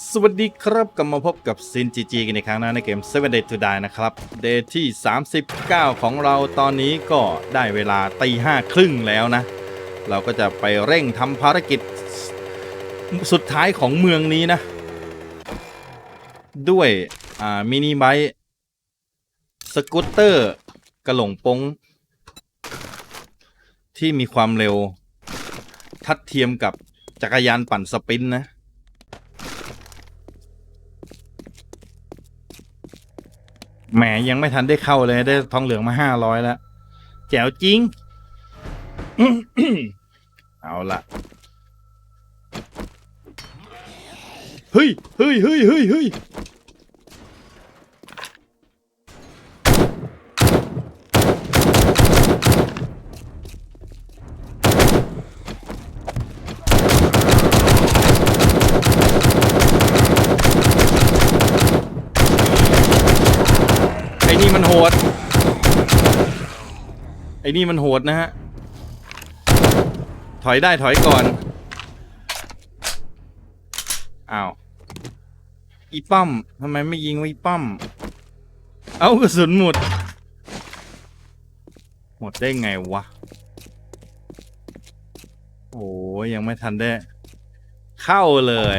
สวัสดีครับกลับมาพบกับซินจีจีกันอีกครั้งนะในเกม 7 Days to Die นะครับ เดย์ที่ 39 ของเราตอนนี้ก็ได้เวลาตีห้าครึ่งแล้วนะ เราก็จะไปเร่งทำภารกิจสุดท้ายของเมืองนี้นะ ด้วยมินิไบค์สกูตเตอร์กระหลงปง ที่มีความเร็วทัดเทียมกับจักรยานปั่นสปินนะ แหมยังไม่ทันได้เข้าเลยได้ทองเหลืองมาห้าร้อยแล้ว แจ๋วจริง เอาละเฮ้ยเฮ้ยเฮ้ยเฮ้ยเฮ้ยไอ้นี่มันโหด ไอ้ นี่มันโหดนะฮะ ถอยได้ถอยก่อน อ้าว อีป้อมทำไมไม่ยิงวีป้อม เอากระสุนหมด หมดได้ไงวะ โอ้ยยังไม่ทันได้ เข้าเลย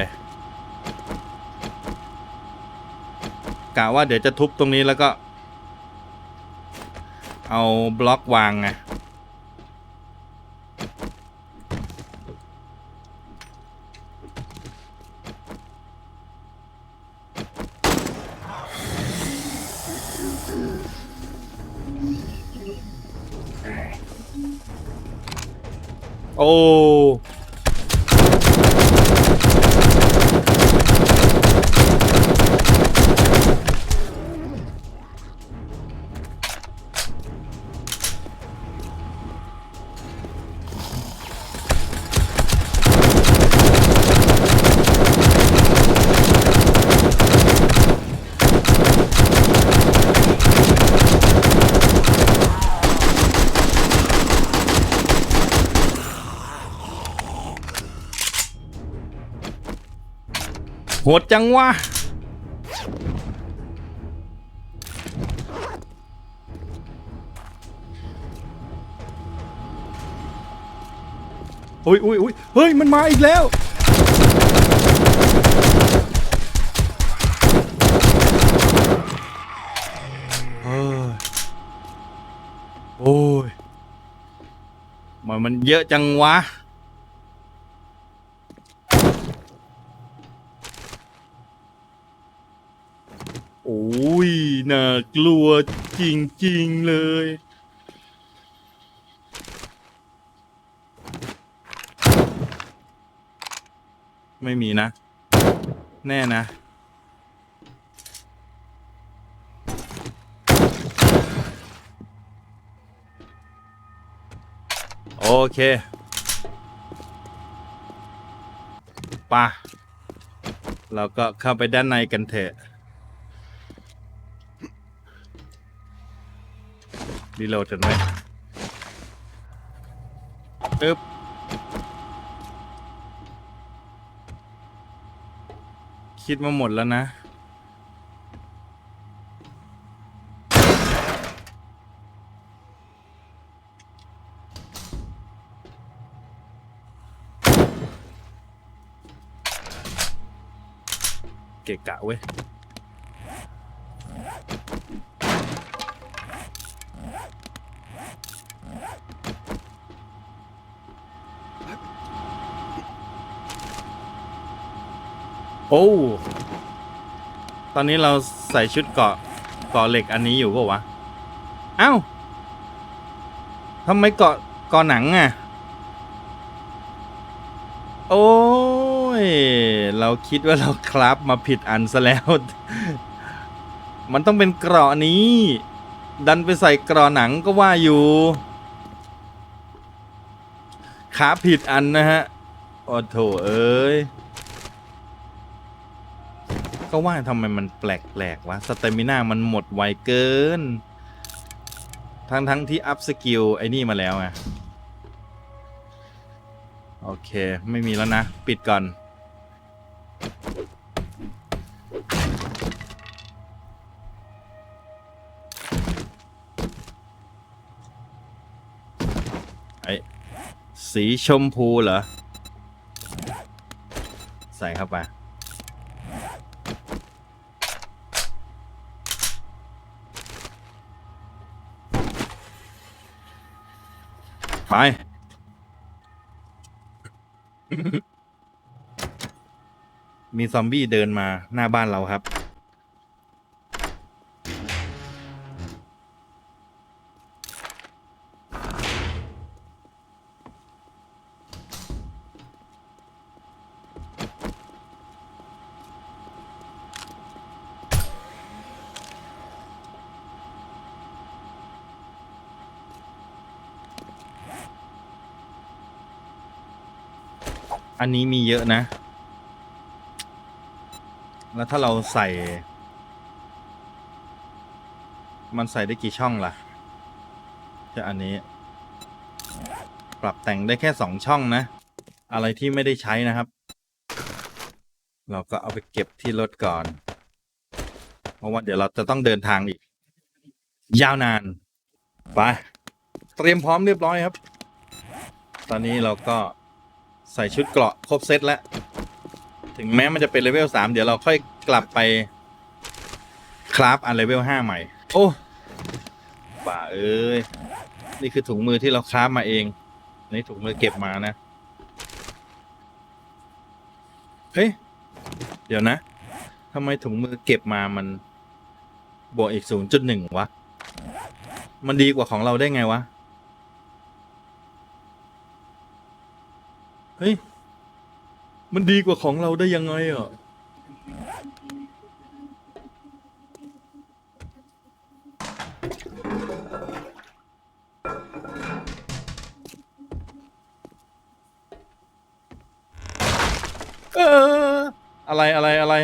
กะว่าเดี๋ยวจะทุบตรงนี้แล้วก็ เอาบล็อกวางไงโอ้ โหดจังวะอุ้ยอุ้ยอุ้ยเฮ้ย มันมาอีกแล้ว เฮ้ย โอ้ย มันมันเยอะจังวะ โอ้ย น่า กลัวจริงๆเลย ไม่มีนะ แน่นะ โอเคปะเราก็เข้าไปด้านในกันเถอะ รีโหลดกันไหมปึ๊บคิดมาหมดแล้วนะ เกะกะเว้ย โอ้ ตอนนี้เราใส่ชุดเกาะเกาะเหล็กอันนี้อยู่ปะวะเอ้าทำไมเกาะเกาะหนังอะ โอ้ย เราคิดว่าเราคราฟมาผิดอันซะแล้ว มันต้องเป็นเกราะนี้ ดันไปใส่เกราะหนังก็ว่าอยู่ขาผิดอันนะฮะ โอ้โถเอ้ย ก็ว่าทำไมมันแปลกๆวะสเตมิน่ามันหมดไวเกิน ทั้งๆทที่อัพสกิลไอ้นี่มาแล้วไงโอเค ไม่มีแล้วนะ ปิดก่อน ไอสีชมพูเหรอ ใส่เข้าไป ไป มีซอมบี้เดินมาหน้าบ้านเราครับ อันนี้มีเยอะนะ แล้วถ้าเราใส่ มันใส่ได้กี่ช่องล่ะ จะอันนี้ ปรับแต่งได้แค่สองช่องนะ อะไรที่ไม่ได้ใช้นะครับ เราก็เอาไปเก็บที่รถก่อน เพราะว่าเดี๋ยวเราจะต้องเดินทางอีก ยาวนาน ไป เตรียมพร้อมเรียบร้อยครับ ตอนนี้เราก็ ใส่ชุดเกราะครบเซตแล้ว ถึงแม้มันจะเป็นเลเวลสามเดี๋ยวเราค่อยกลับไป คราฟอันเลเวลห้าใหม่ โอ้ป่าเอ้ย นี่คือถุงมือที่เราคราฟมาเองนี่ถุงมือเก็บมานะเฮ้ย เดี๋ยวนะทำไมถุงมือเก็บมามันบวกอีกศูนย์จุดหนึ่งวะ มันดีกว่าของเราได้ไงวะ เฮ้ย มันดีกว่าของเราได้ยังไงอะ เออ อะไรอะไรอะไร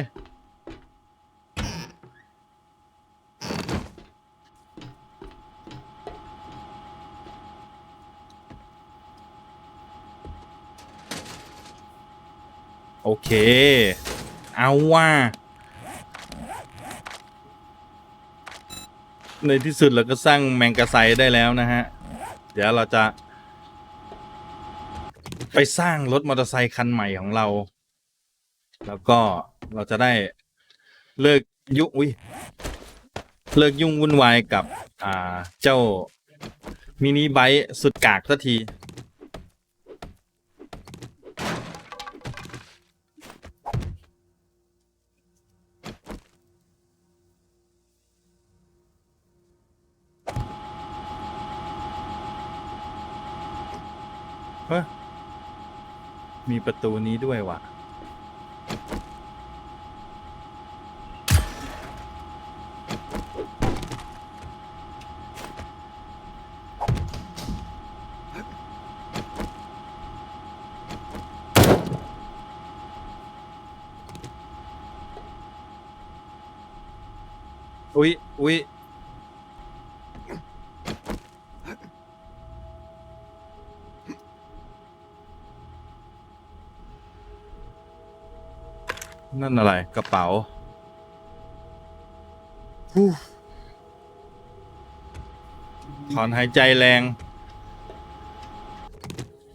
อเค เอาว่า ในที่สุดเราก็สร้างแมงกะไซได้แล้วนะฮะ เดี๋ยวเราจะ ไปสร้างรถมอเตอร์ไซคันใหม่ของเรา แล้วก็เราจะได้เลิกยุ่งอุ้ยเลิกยุ่งวุ่นวายกับ อ่าเจ้ามินิไบค์สุดกากสักที มีประตูนี้ด้วยว่ะ อุ๊ยอุ๊ย นั่นอะไรกระเป๋าฮู้ถอนหายใจแรง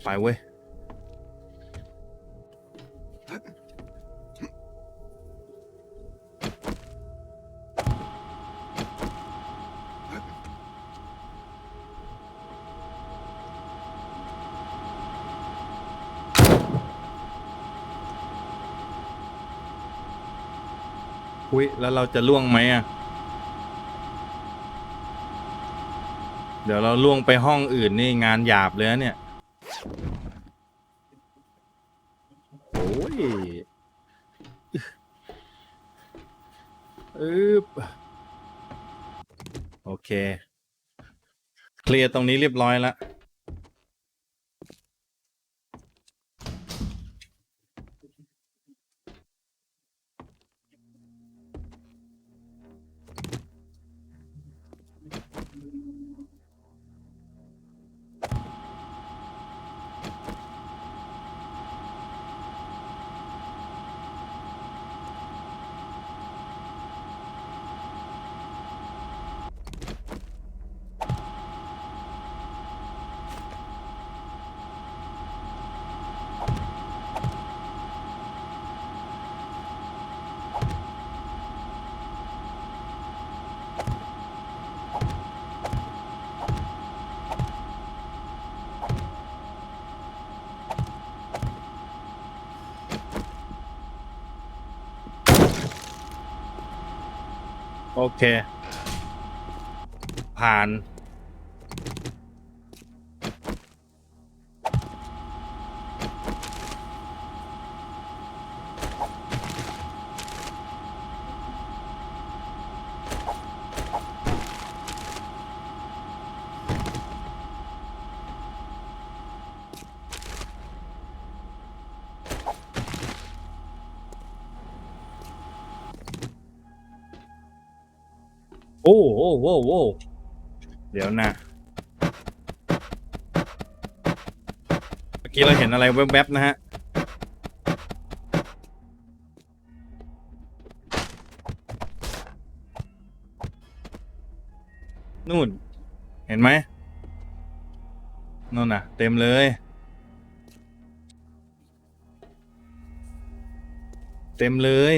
ไปเว้ย อุ้ยแล้วเราจะล่วงไหมอะ เดี๋ยวเราล่วงไปห้องอื่นนี่งานหยาบเลยนะเนี่ยโอ้ยอึบโอเค เคลียร์ตรงนี้เรียบร้อยแล้ว โอเค ผ่าน โอ้โอ้โอ้โอ้เดี๋ยวนะเมื่อกี้เราเห็นอะไรแวบๆนะฮะนู่น เห็นไหมนู่นน่ะ เต็มเลย เต็มเลย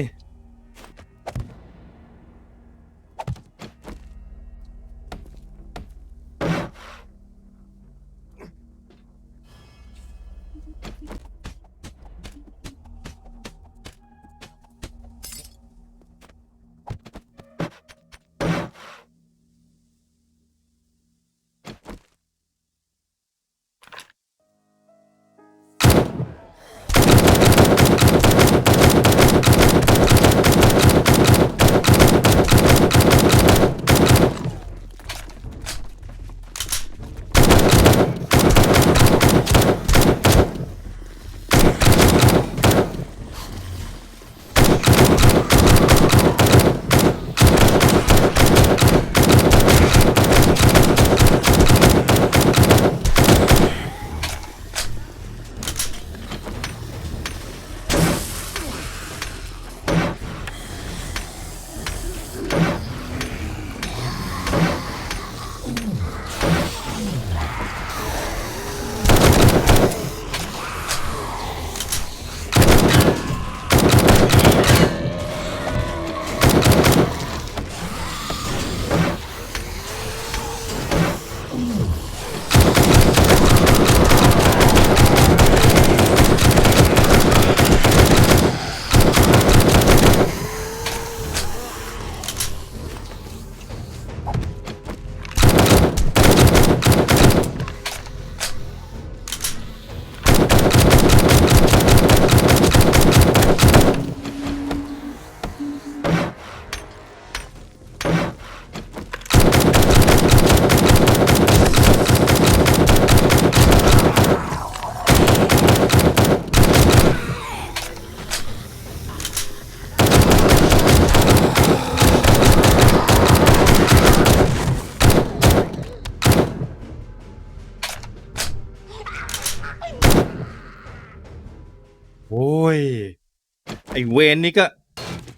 นนี่ก็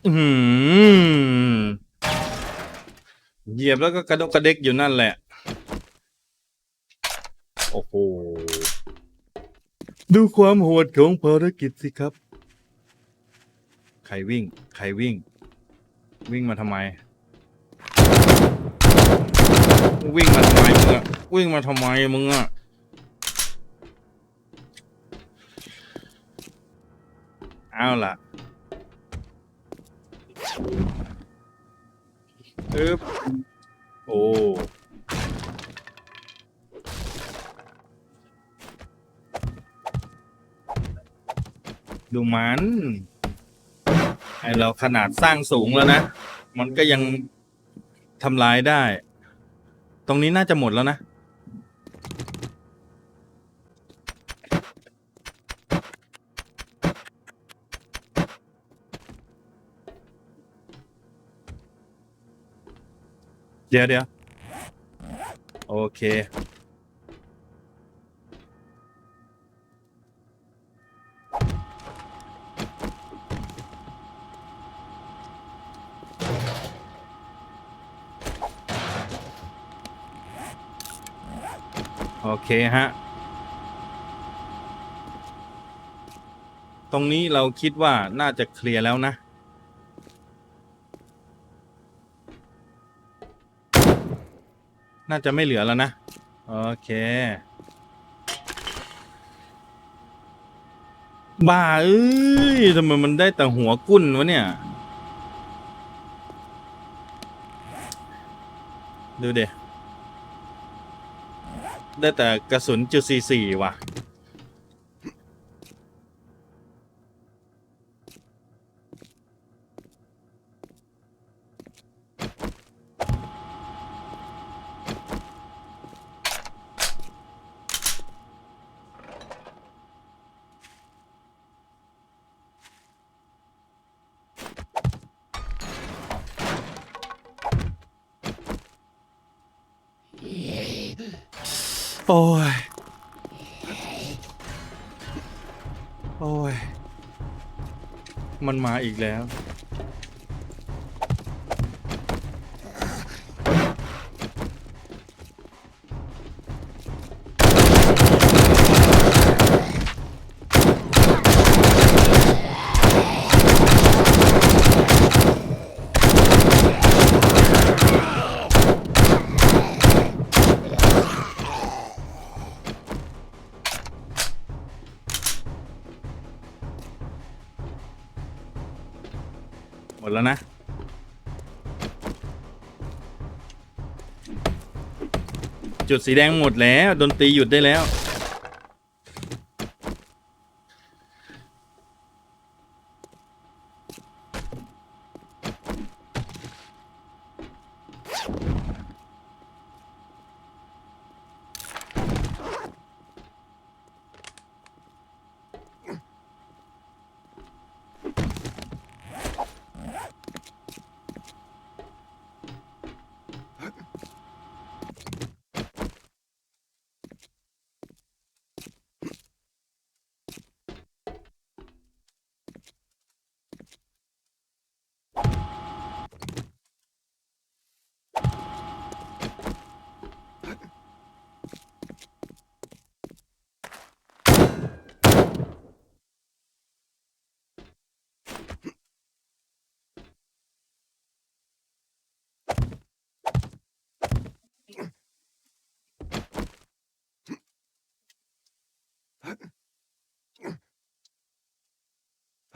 อือหือเหยียบแล้วก็กระดกกระเด็กอยู่นั่นแหละ โอ้โห ดูความโหดของภารกิจสิครับ ใครวิ่ง ใครวิ่ง วิ่งมาทำไม วิ่งมาทำไมมึงอะวิ่งมาทำไมมึงอะเอาล่ะึบโอ้ดูมันไอเราขนาดสร้างสูงแล้วนะ มันก็ยังทำลายได้ ตรงนี้น่าจะหมดแล้วนะ เดี๋ยวเดี๋ยวโอเค โอเคฮะ ตรงนี้เราคิดว่าน่าจะเคลียร์แล้วนะ น่าจะไม่เหลือแล้วนะ โอเค บ้าเอ้ยทำไมมันได้แต่หัวกุ้นวะเนี่ย ดูเดได้แต่กระสุนจุดสี่สี่ว่ะ โอ้ย โอ้ย มันมาอีกแล้ว หมดแล้วนะ จุดสีแดงหมดแล้ว ดนตรีหยุดได้แล้ว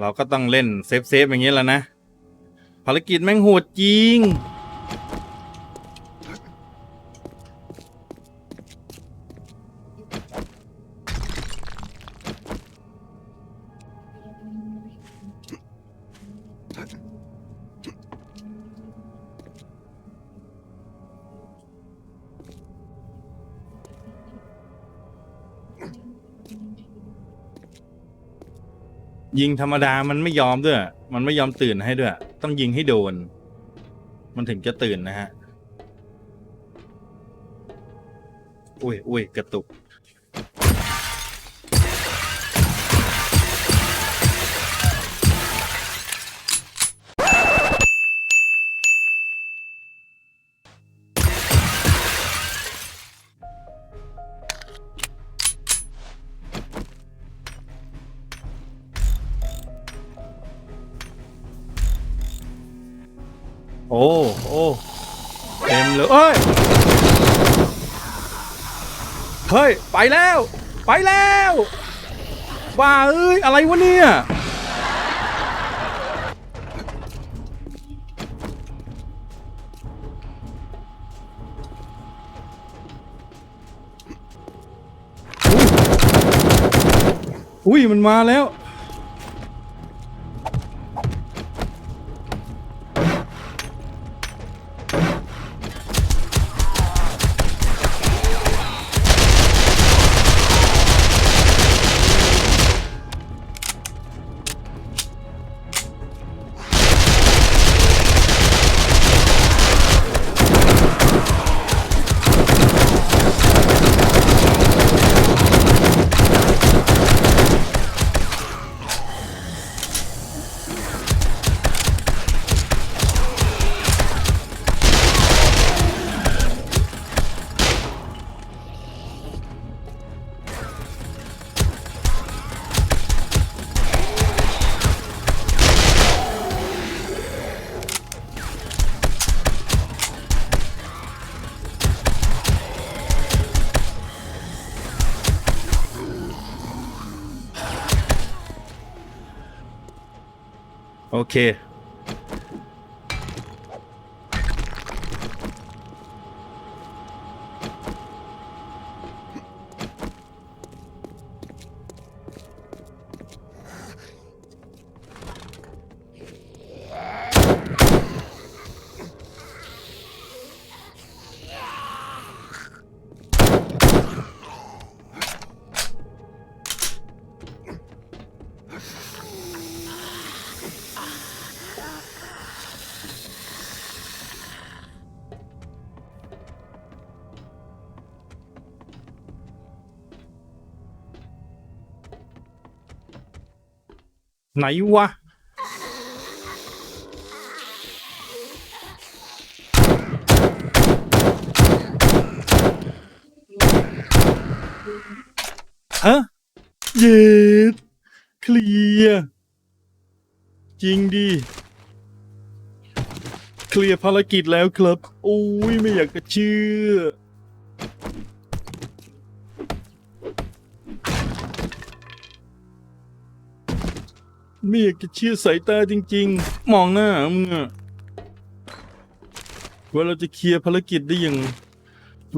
เราก็ต้องเล่นเซฟเซฟๆอย่างนี้แล้วนะ ภารกิจแม่งโหดจริง ยิงธรรมดามันไม่ยอมด้วย มันไม่ยอมตื่นให้ด้วย ต้องยิงให้โดน มันถึงจะตื่นนะฮะ อุ้ยอุ้ยกระตุก เต็มเลยเอ้ย เฮ้ย ไปแล้ว ไปแล้วบ้าเอ้ย อะไรวะเนี่ย อุ้ย มันมาแล้ว โไหนวะ ฮะ เย็ดเคลียร์จริงดิเคลียร์ภารกิจแล้วครับโอ้ยไม่อยากจะเชื่อ ไม่อยากจะเชื่อสายตาจริง ๆ มองหน้ามึงอะว่าเราจะเคลียร์ภารกิจได้อย่าง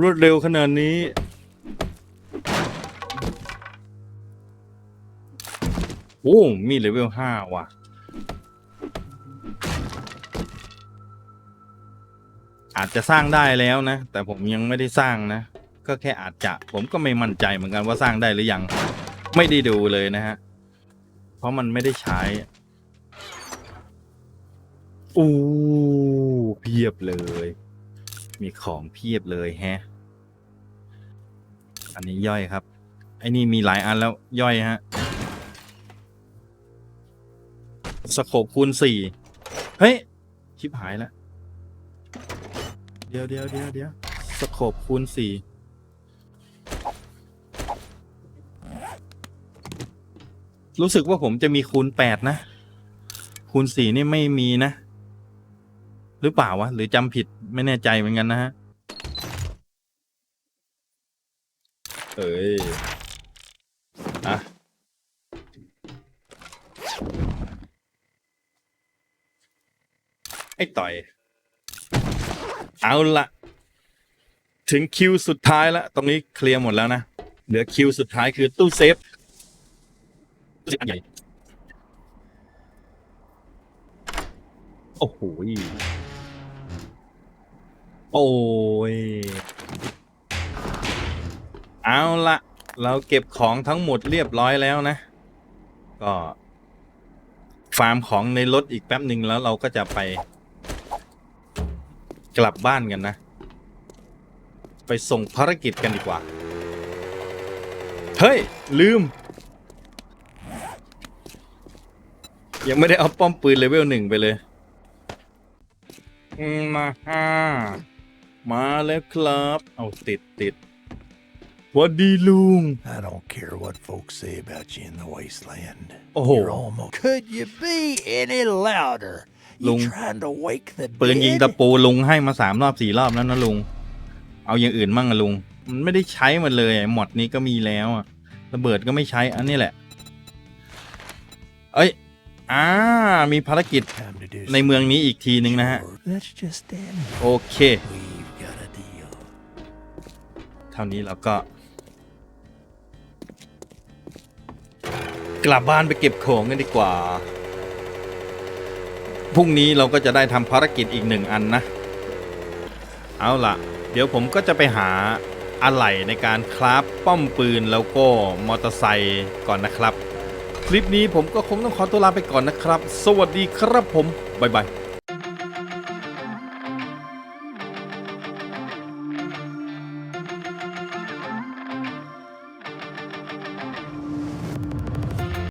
รวดเร็วขนาดนี้ โอ้ มีเลเวลห้าว่ะ อาจจะสร้างได้แล้วนะ แต่ผมยังไม่ได้สร้างนะ ก็แค่อาจจะ ผมก็ไม่มั่นใจเหมือนกันว่าสร้างได้หรือยัง ไม่ได้ดูเลยนะฮะ เพราะมันไม่ได้ใช้อู้เพียบเลย มีของเพียบเลยแฮะ อันนี้ย่อยครับ ไอ้นี่มีหลายอันแล้วย่อยฮะ สโคปคูณสี่เฮ้ย ชิบหายแล้ว เดี๋ยวเดี๋ยวเดี๋ยวเดี๋ยวสโคปคูณสี่ รู้สึกว่าผมจะมีคูณแปดนะ คูณสี่นี่ไม่มีนะ หรือเปล่าวะ หรือจำผิดไม่แน่ใจเหมือนกันนะฮะ เอ้ย อะ ไอ้ต่อย เอาละถึงคิวสุดท้ายแล้ว ตรงนี้เคลียร์หมดแล้วนะ เหลือคิวสุดท้ายคือตู้เซฟ ตู้เซฟอันใหญ่ โอ้โหยโอ้ย เอาละเราเก็บของทั้งหมดเรียบร้อยแล้วนะ ก็ ฟาร์มของในรถอีกแป๊บหนึ่งแล้วเราก็จะไป กลับบ้านกันนะ ไปส่งภารกิจกันดีกว่า เฮ้ย ลืม ยังไม่ได้เอาป้อมปืนเลเวลหนึ่งไปเลย อืมมาฮ่ามาแล้วครับ เอาติดติดหวัสดีลุง I don't care what folks say about you in the wasteland. Oh. You're almost. Could you be any louder? ลุง You trying to wake the ปืนยิงตะ dead? ปูลุงให้มาสามรอบสี่รอบแล้วนะลุง เอาอย่างอื่นมั่งอะลุง มันไม่ได้ใช้มันเลยหมดนี้ก็มีแล้วอะระเบิดก็ไม่ใช้อันนี้แหละ เอ้ย อ่า มีภารกิจ Time to do ในเมืองนี้อีกทีหนึ่งนะฮะ some- That's just in. โอเค We've got a deal. เท่านี้เราก็ กลับบ้านไปเก็บของกันดีกว่า พรุ่งนี้เราก็จะได้ทำภารกิจอีกหนึ่งอันนะ เอาล่ะ เดี๋ยวผมก็จะไปหาอะไหล่ในการคราฟป้อมปืนแล้วก็มอเตอร์ไซค์ก่อนนะครับค ลิปนี้ผมก็คงต้องขอตัวลาไปก่อนนะครับ สวัสดีครับผม บ๊ายบาย